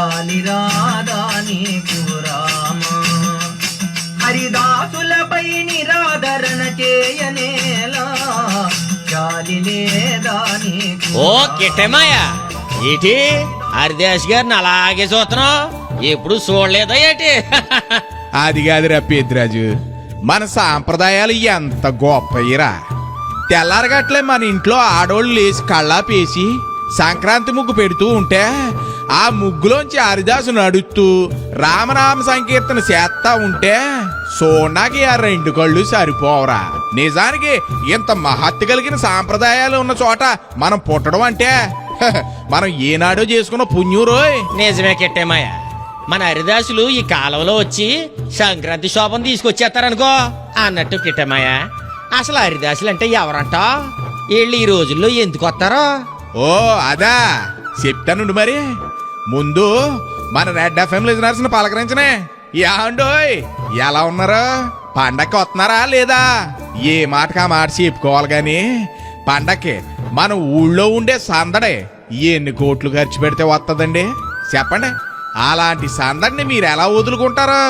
చెయ్యాలి రాధా నీకు రామ. హరిదాసులపై నిరాదరణ చేయనేలా. ఓకే టెమాయా ఏటి? హరిదాస్ గారిని అలాగే చూస్తున్నా ఎప్పుడు చూడలేదా ఏటి? అది కాదురా రప్పిద్రాజు మన సాంప్రదాయాలు ఎంత గొప్పయ్యరా తెల్లారగట్లే మన ఇంట్లో ఆడోళ్ళు లేచి కళ్ళాపేసి సంక్రాంతి ముగ్గు పెడుతూ ఉంటే ఆ ముగ్గులోంచి హరిదాసు నడుస్తూ రామనామ సంకీర్తన చేస్తా ఉంటే సోనాకి ఆ రెండు కళ్ళు సరిపోవరా. నిజానికి ఇంత మహత్తు కలిగిన సాంప్రదాయాలు ఉన్న చోట మనం పుట్టడం అంటే మనం ఏనాడో చేసుకున్న పుణ్యం రోయ్. నిజమే కిట్టమాయ మన హరిదాసులు ఈ కాలంలో వచ్చి సంక్రాంతి శోభం తీసుకొచ్చేస్తారనుకో అన్నట్టు కిట్టమాయ అసలు హరిదాసులు అంటే ఎవరంట? వీళ్ళు ఈ రోజుల్లో ఎందుకు వస్తారో? ఓ అదా. చెప్తానుండు మరి? ముందు మన రెడ్ ఎఫ్ఎం లిజనర్స్ని పలకరించనే. యాండోయ్ ఎలా ఉన్నారు? పండక్కి వస్తున్నారా లేదా? ఏ మాటకి ఆ మాట చెప్పుకోవాలి గాని? పండక్కి మన ఊళ్ళో ఉండే సందడే ఎన్ని కోట్లు ఖర్చు పెడితే వస్తుందండి చెప్పండి అలాంటి సందడిని మీరు ఎలా వదులుకుంటారు?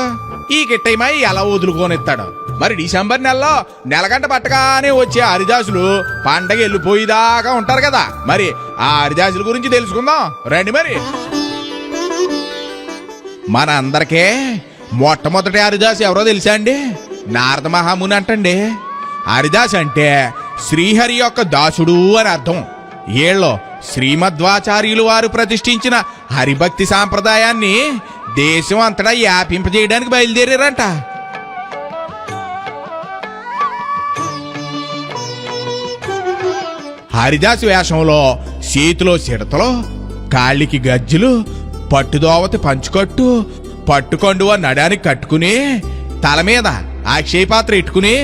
ఈ కిట్టయ్యమాయి ఎలా వదులుకోనిస్తాడు? మరి డిసెంబర్ నెలలో నెలగంట పట్టగానే వచ్చే హరిదాసులు పండగ వెళ్ళిపోయేదాకా ఉంటారు కదా? మరి ఆ హరిదాసుల గురించి తెలుసుకుందాం. రండి మరి. మన అందరికీ మొట్టమొదటి హరిదాస్ ఎవరో తెలుసా అండి? నారద మహాముని అంటండి. హరిదాస్ అంటే శ్రీహరి యొక్క దాసుడు అని అర్థం. ఏళ్ళో శ్రీమద్వాచార్యులు వారు ప్రతిష్ఠించిన హరిభక్తి సాంప్రదాయాన్ని దేశం అంతటా వ్యాపింపజేయడానికి బయలుదేరారంట. హరిదాస్ వేషంలో చేతిలో చిడతలు కాళ్ళకి గజ్జలు పట్టుదోవతి పంచుకట్టు పట్టుకొండువ నడానికి కట్టుకుని తల మీద అక్షయపాత్ర ఇట్టుకుని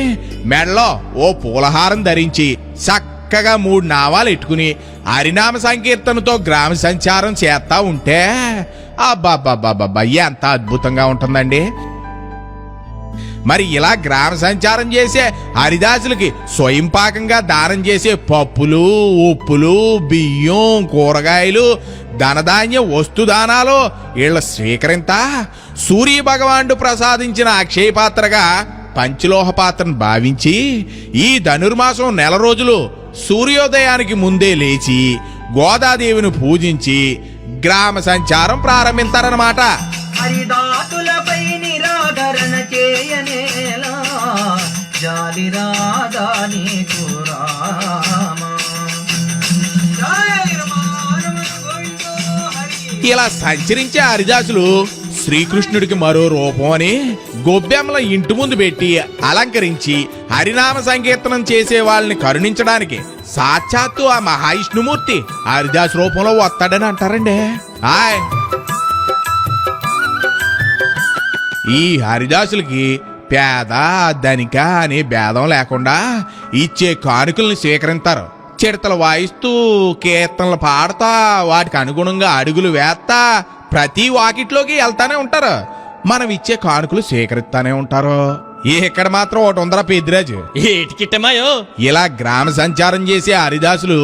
మెడలో ఓ పూలహారం ధరించి చక్కగా మూడు నావాలు ఇట్టుకుని హరినామ సంకీర్తనతో గ్రామ సంచారం చేస్తా ఉంటే అబ్బాబ్బాబ్బాబ్బా ఎంత అద్భుతంగా ఉంటుందండి. మరి ఇలా గ్రామ సంచారం చేసే హరిదాసులకి స్వయం పాకంగా దానం చేసే పప్పులు ఉప్పులు బియ్యం కూరగాయలు ధనధాన్య వస్తుదానాలు వీళ్ళ స్వీకరింత? సూర్య భగవానుడు ప్రసాదించిన అక్షయ పాత్రగా పంచలోహ పాత్రను భావించి ఈ ధనుర్మాసం నెల రోజులు సూర్యోదయానికి ముందే లేచి గోదాదేవిని పూజించి గ్రామ సంచారం ప్రారంభిస్తారన్నమాట హరిదాసులపై జాలి రాదా నీకు రామా. ఇలా సంచరించే హరిదాసులు శ్రీకృష్ణుడికి మరో రూపం అని గొబ్బెమ్మల ఇంటి ముందు పెట్టి అలంకరించి హరినామ సంకీర్తనం చేసే వాళ్ళని కరుణించడానికి సాక్షాత్తు ఆ మహావిష్ణుమూర్తి హరిదాస్ రూపంలో వస్తాడని అంటారండి. హాయ్ ఈ హరిదాసులకి పేద ధనిక అనే భేదం లేకుండా ఇచ్చే కానుకల్ని స్వీకరిస్తారు చిడతలు వాయిస్తూ కీర్తనలు పాడతా వాటికి అనుగుణంగా అడుగులు వేస్తా ప్రతి వాకిట్లోకి వెళ్తానే ఉంటారు. మనం ఇచ్చే కానుకలు స్వీకరిస్తానే ఉంటారు. ఇక్కడ మాత్రం ఒకటి ఉందరా పెద్దిరాజు? ఏటి కిట్టమాయో ఇలా గ్రామ సంచారం చేసే హరిదాసులు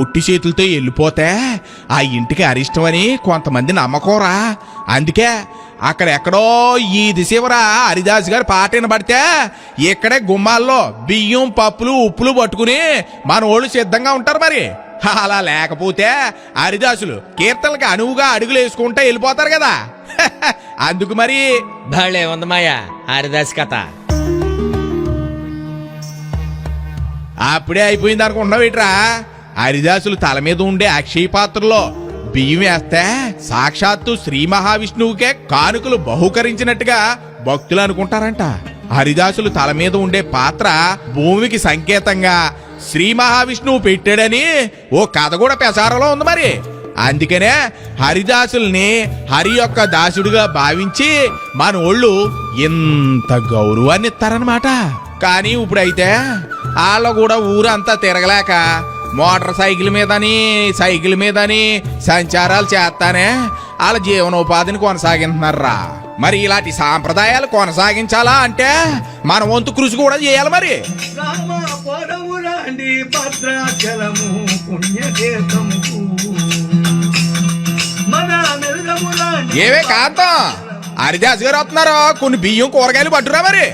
ఒట్టి చేతులతో వెళ్ళిపోతే ఆ ఇంటికి అరిష్టమని కొంతమంది నమ్మకోరా. అందుకే అక్కడెక్కడో ఈ దిశవరా హరిదాస్ గారి పాట వినబడితే ఇక్కడే గుమ్మాల్లో బియ్యం పప్పులు ఉప్పులు పట్టుకుని మన వాళ్ళు సిద్ధంగా ఉంటారు మరి. అలా లేకపోతే హరిదాసులు కీర్తనలకి అనువుగా అడుగులు వేసుకుంటే వెళ్ళిపోతారు కదా. అందుకు మరి భలే ఉంది మాయా హరిదాస్ కథ. అప్పుడే అయిపోయింది అనుకుంటున్నావు ఇట్రా? హరిదాసులు తల మీద ఉండే అక్షయ పాత్రలో బియ్యం వేస్తే సాక్షాత్తు శ్రీ మహావిష్ణువుకే కానుకలు బహుకరించినట్టుగా భక్తులు అనుకుంటారంట. హరిదాసులు తల మీద ఉండే పాత్ర భూమికి సంకేతంగా శ్రీ మహావిష్ణువు పెట్టాడని ఓ కథ కూడా పెసారలో ఉంది మరి. అందుకనే హరిదాసుల్ని హరి యొక్క దాసుడుగా భావించి మన ఒళ్ళు ఇంత గౌరవాన్ని ఇస్తారనమాట కానీ ఇప్పుడైతే వాళ్ళు కూడా ఊరంతా తిరగలేక మోటార్ సైకిల్ మీదని సైకిల్ మీదని సంచారాలు చేస్తానే వాళ్ళ జీవనోపాధిని కొనసాగిస్తున్నారా? మరి ఇలాంటి సాంప్రదాయాలు కొనసాగించాలా అంటే మన వంతు కృషి కూడా చేయాలి మరి. ఏవే కాంతం? హరిదాస్ గారు వస్తున్నారు? కొన్ని బియ్యం కూరగాయలు పట్టురా మరి.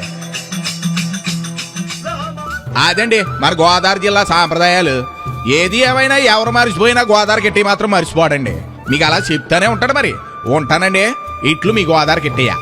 అదండి మన గోదావరి జిల్లా సాంప్రదాయాలు. ఏది ఏమైనా ఎవరు మర్చిపోయినా గోదావరి కిట్టి మాత్రం మర్చిపోడండి. మీకు అలా చెప్తానే ఉంటాడు మరి. ఉంటానండి ఇట్లు మీ గోదావరి కిట్టయ్యా